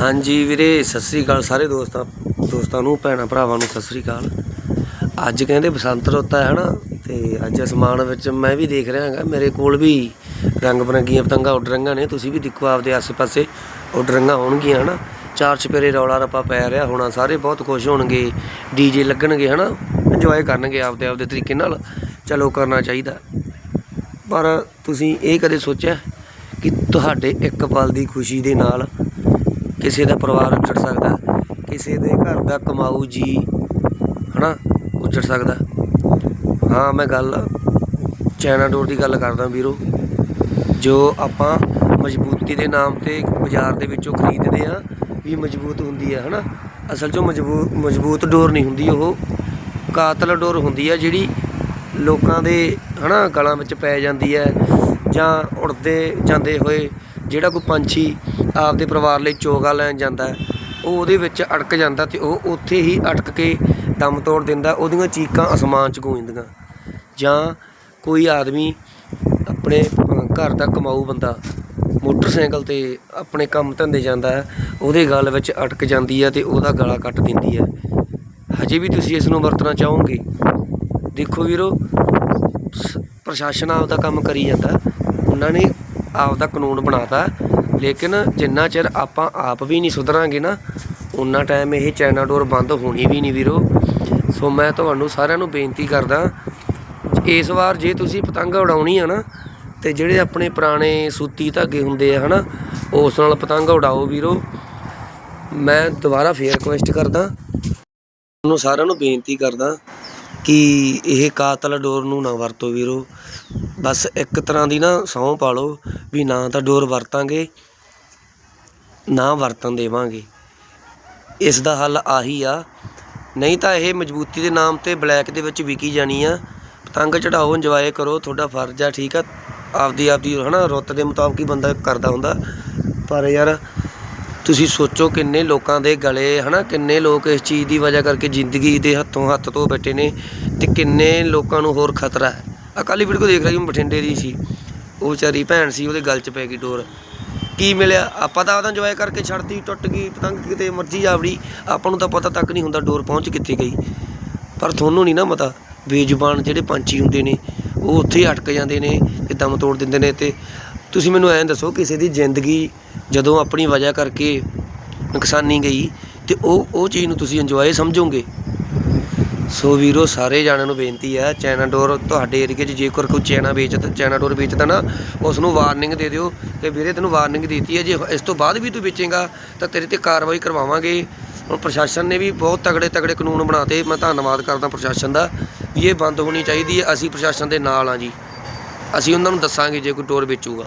ਹਾਂਜੀ ਵੀਰੇ, ਸਤਿ ਸ੍ਰੀ ਅਕਾਲ ਸਾਰੇ ਦੋਸਤਾਂ ਦੋਸਤਾਂ ਨੂੰ, ਭੈਣਾਂ ਭਰਾਵਾਂ ਨੂੰ ਸਤਿ ਸ੍ਰੀ ਅਕਾਲ। ਅੱਜ ਕਹਿੰਦੇ ਬਸੰਤ ਰੁੱਤ ਹੈ, ਹਨਾ? ਤੇ ਅੱਜ ਅਸਮਾਨ ਵਿੱਚ ਮੈਂ ਵੀ ਦੇਖ ਰਿਹਾ ਹਾਂਗਾ, ਮੇਰੇ ਕੋਲ ਵੀ ਰੰਗ ਬਰੰਗੀਆਂ ਪਤੰਗਾਂ ਉੱਡ ਰਹੀਆਂ ਨੇ, ਤੁਸੀਂ ਵੀ ਦੇਖੋ ਆਪਦੇ ਆਸੇ-ਪਾਸੇ ਉੱਡ ਰਹੀਆਂ ਹੋਣਗੀਆਂ, ਹਨਾ? ਚਾਰ ਚਪੇਰੇ ਰੌਲਾ ਰੱਪਾ ਪੈ ਰਿਹਾ ਹੋਣਾ, ਸਾਰੇ ਬਹੁਤ ਖੁਸ਼ ਹੋਣਗੇ ਡੀਜੇ ਲੱਗਣਗੇ, ਹਨਾ? ਇੰਜੋਏ ਕਰਨਗੇ ਆਪਦੇ ਆਪਦੇ ਤਰੀਕੇ ਨਾਲ, ਚਲੋ ਕਰਨਾ ਚਾਹੀਦਾ। ਪਰ ਤੁਸੀਂ ਇਹ ਕਦੇ ਸੋਚਿਆ ਕਿ ਤੁਹਾਡੇ ਇੱਕ ਪਲ ਦੀ ਖੁਸ਼ੀ ਦੇ ਨਾਲ ਕਿਸੇ ਦਾ ਪਰਿਵਾਰ ਉੱਜੜ ਸਕਦਾ, ਕਿਸੇ ਦੇ ਘਰ ਦਾ ਕਮਾਊ ਜੀ, ਹਨਾ, ਉੱਜੜ ਸਕਦਾ। ਹਾਂ, ਮੈਂ ਗੱਲ ਚਾਈਨਾ ਡੋਰ ਦੀ ਗੱਲ ਕਰਦਾ ਵੀਰੋ। ਜੋ ਆਪਾਂ ਮਜ਼ਬੂਤੀ ਦੇ ਨਾਮ ਤੇ ਬਾਜ਼ਾਰ ਦੇ ਵਿੱਚੋਂ ਖਰੀਦਦੇ ਆ ਵੀ ਮਜ਼ਬੂਤ ਹੁੰਦੀ ਹੈ, ਹਨਾ। ਅਸਲ 'ਚੋਂ ਮਜ਼ਬੂਤ ਮਜ਼ਬੂਤ ਡੋਰ ਨਹੀਂ ਹੁੰਦੀ, ਉਹ ਕਾਤਲ ਡੋਰ ਹੁੰਦੀ ਹੈ, ਜਿਹੜੀ ਲੋਕਾਂ ਦੇ, ਹਨਾ, ਗਲਾਂ ਵਿੱਚ ਪੈ ਜਾਂਦੀ ਹੈ ਜਾਂ ਉੜਦੇ ਜਾਂਦੇ ਹੋਏ ਜਿਹੜਾ ਕੋਈ ਪੰਛੀ ਆਪਦੇ ਪਰਿਵਾਰ ਲਈ ਚੋਗਾ ਲੈਣ ਜਾਂਦਾ ਉਹ ਉਹਦੇ ਵਿੱਚ ਅਟਕ ਜਾਂਦਾ ਤੇ ਉਹ ਉੱਥੇ ਹੀ ਅਟਕ ਕੇ ਦਮ ਤੋੜ ਦਿੰਦਾ, ਉਹਦੀਆਂ ਚੀਕਾਂ ਅਸਮਾਨ 'ਚ ਗੂੰਜਦੀਆਂ। ਜਾਂ ਕੋਈ ਆਦਮੀ ਆਪਣੇ ਘਰ ਦਾ ਕਮਾਊ ਬੰਦਾ ਮੋਟਰਸਾਈਕਲ ਤੇ ਆਪਣੇ ਕੰਮ ਧੰਦੇ ਜਾਂਦਾ ਹੈ, ਉਹਦੇ ਗਲ ਵਿੱਚ ਅਟਕ ਜਾਂਦੀ ਹੈ ਤੇ ਉਹਦਾ ਗਲਾ ਕੱਟ ਦਿੰਦੀ ਹੈ। ਹਜੇ ਵੀ ਤੁਸੀਂ ਇਸ ਨੂੰ ਵਰਤਣਾ ਚਾਹੋਗੇ? ਦੇਖੋ ਵੀਰੋ, ਸ- ਪ੍ਰਸ਼ਾਸਨ ਆਪਦਾ ਕੰਮ ਕਰੀ ਜਾਂਦਾ। ਉਹਨਾਂ ਨੇ ਆਪਦਾ ਕਾਨੂੰਨ ਬਣਾਤਾ। ਲੇਕਿਨ ਜਿੰਨਾ ਚਿਰ ਆਪਾਂ ਆਪ ਵੀ ਨਹੀਂ ਸੁਧਰਾਂਗੇ ਨਾ ਉਨਾ ਟਾਈਮ ਇਹ ਚਾਈਨਾ ਡੋਰ ਬੰਦ ਹੋਣੀ ਵੀ ਨਹੀਂ ਵੀਰੋ। ਸੋ ਮੈਂ ਤੁਹਾਨੂੰ ਸਾਰਿਆਂ ਨੂੰ ਬੇਨਤੀ ਕਰਦਾ, ਇਸ ਵਾਰ ਜੇ ਤੁਸੀਂ ਪਤੰਗ ਉਡਾਉਣੀ ਆ ਨਾ, ਤੇ ਜਿਹੜੇ ਆਪਣੇ ਪੁਰਾਣੇ ਸੂਤੀ ਧਾਗੇ ਹੁੰਦੇ ਆ ਹਨਾ, ਉਸ ਨਾਲ ਪਤੰਗ ਉਡਾਓ ਵੀਰੋ। ਮੈਂ ਦੁਬਾਰਾ ਫੇਰ ਰਿਕੁਐਸਟ ਕਰਦਾ, ਤੁਹਾਨੂੰ ਸਾਰਿਆਂ ਨੂੰ ਬੇਨਤੀ ਕਰਦਾ ਕਿ ਇਹ ਕਾਤਲ ਡੋਰ ਨੂੰ ਨਾ ਵਰਤੋ ਵੀਰੋ। ਬਸ ਇੱਕ ਤਰ੍ਹਾਂ ਦੀ ਨਾ ਸਹੁੰ ਪਾ ਲਓ ਵੀ ਨਾ ਤਾਂ ਡੋਰ ਵਰਤਾਂਗੇ, ਨਾ ਵਰਤਨ ਦੇਵਾਂਗੇ। ਇਸ ਦਾ ਹੱਲ ਆਹੀ ਆ। ਨਹੀਂ ਤਾਂ ਇਹ ਮਜ਼ਬੂਤੀ ਦੇ ਨਾਮ ਤੇ ਬਲੈਕ ਦੇ ਵਿੱਚ ਵਿਕੀ ਜਾਣੀ ਆ। ਪਤੰਗ ਚੜਾਓ, ਇੰਜੋਏ ਕਰੋ, ਤੁਹਾਡਾ ਫਰਜ਼ ਆ, ਠੀਕ ਆ। ਆਪਦੀ ਆਪਦੀ ਹਨਾ, ਰੁੱਤ ਦੇ ਮੁਤਾਬਕ ਹੀ ਬੰਦਾ ਕਰਦਾ ਹੁੰਦਾ। ਪਰ ਯਾਰ ਤੁਸੀਂ ਸੋਚੋ ਕਿੰਨੇ ਲੋਕਾਂ ਦੇ ਗਲੇ, ਹਨਾ, ਕਿੰਨੇ ਲੋਕ ਇਸ ਚੀਜ਼ ਦੀ ਵਜ੍ਹਾ ਕਰਕੇ ਜ਼ਿੰਦਗੀ ਦੇ ਹੱਥੋਂ ਹੱਥ ਧੋ ਬੈਠੇ ਨੇ ਤੇ ਕਿੰਨੇ ਲੋਕਾਂ ਨੂੰ ਹੋਰ ਖਤਰਾ ਹੈ। ਅਕਾਲੀ ਵੀਡੀਓ ਦੇਖ ਰਹੀ ਮੈਂ ਬਠਿੰਡੇ ਦੀ ਸੀ। ਉਹ ਵਿਚਾਰੀ ਭੈਣ ਸੀ, ਉਹਦੇ ਗਲ 'ਚ ਪੈ ਗਈ ਡੋਰ। ਕੀ ਮਿਲਿਆ? ਆਪਾਂ ਤਾਂ ਉਹਦਾ ਇੰਜੋਏ ਕਰਕੇ ਛੱਡਤੀ, ਟੁੱਟ ਗਈ, ਪਤੰਗ ਕਿਤੇ ਮਰਜ਼ੀ ਜਾਵੜੀ ਆਪਾਂ ਨੂੰ ਤਾਂ ਪਤਾ ਤੱਕ ਨਹੀਂ ਹੁੰਦਾ ਡੋਰ ਪਹੁੰਚ ਕਿੱਥੇ ਗਈ। ਪਰ ਤੁਹਾਨੂੰ ਨਹੀਂ ਨਾ ਪਤਾ, ਬੇਜ਼ੁਬਾਨ ਜਿਹੜੇ ਪੰਛੀ ਹੁੰਦੇ ਨੇ, ਉਹ ਉੱਥੇ ਹੀ ਅਟਕ ਜਾਂਦੇ ਨੇ ਤੇ ਦਮ ਤੋੜ ਦਿੰਦੇ ਨੇ ਤੇ ਤੁਸੀਂ ਮੈਨੂੰ ਐਂ ਦੱਸੋ ਕਿਸੇ ਦੀ ਜ਼ਿੰਦਗੀ ਜਦੋਂ ਆਪਣੀ ਵਜ੍ਹਾ ਕਰਕੇ ਨੁਕਸਾਨੀ ਗਈ ਤੇ ਉਹ ਉਹ ਚੀਜ਼ ਨੂੰ ਤੁਸੀਂ ਇੰਜੋਏ ਸਮਝੋਗੇ? ਸੋ ਵੀਰੋ, ਸਾਰੇ ਜਾਣਿਆਂ ਨੂੰ ਬੇਨਤੀ ਹੈ ਚਾਈਨਾ ਡੋਰ ਤੁਹਾਡੇ ਏਰੀਏ 'ਚ ਜੇਕਰ ਕੋਈ ਚੈਨਾ ਵੇਚਦਾ ਚਾਈਨਾ ਡੋਰ ਵੇਚਦਾ ਨਾ ਉਸ ਨੂੰ ਵਾਰਨਿੰਗ ਦੇ ਦਿਓ ਕਿ ਵੀਰੇ ਤੈਨੂੰ ਵਾਰਨਿੰਗ ਦਿੱਤੀ ਹੈ ਜੇ ਇਸ ਤੋਂ ਬਾਅਦ ਵੀ ਤੂੰ ਵੇਚੇਗਾ, ਤਾਂ ਤੇਰੇ ਤੇ ਕਾਰਵਾਈ ਕਰਵਾਵਾਂਗੇ। ਹੁਣ ਪ੍ਰਸ਼ਾਸਨ ਨੇ ਵੀ ਬਹੁਤ ਤਗੜੇ ਤਗੜੇ ਕਾਨੂੰਨ ਬਣਾਤੇ, ਮੈਂ ਧੰਨਵਾਦ ਕਰਦਾ ਪ੍ਰਸ਼ਾਸਨ ਦਾ, ਵੀ ਇਹ ਬੰਦ ਹੋਣੀ ਚਾਹੀਦੀ ਹੈ ਅਸੀਂ ਪ੍ਰਸ਼ਾਸਨ ਦੇ ਨਾਲ ਆ ਜੀ। ਅਸੀਂ ਉਹਨਾਂ ਨੂੰ ਦੱਸਾਂਗੇ ਜੇ ਕੋਈ ਡੋਰ ਵੇਚੂਗਾ।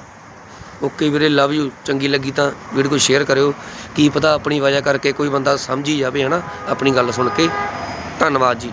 ਓਕੇ ਵੀਰੇ ਲਵ ਯੂ ਚੰਗੀ ਲੱਗੀ ਤਾਂ ਵੀਡੀਓ ਨੂੰ ਸ਼ੇਅਰ ਕਰਿਓ। ਕੀ ਪਤਾ ਆਪਣੀ ਵਜ੍ਹਾ ਕਰਕੇ ਕੋਈ ਬੰਦਾ ਸਮਝ ਹੀ ਜਾਵੇ, ਹਨਾ? ਆਪਣੀ ਗੱਲ ਸੁਣ ਕੇ। ਧੰਨਵਾਦ ਜੀ।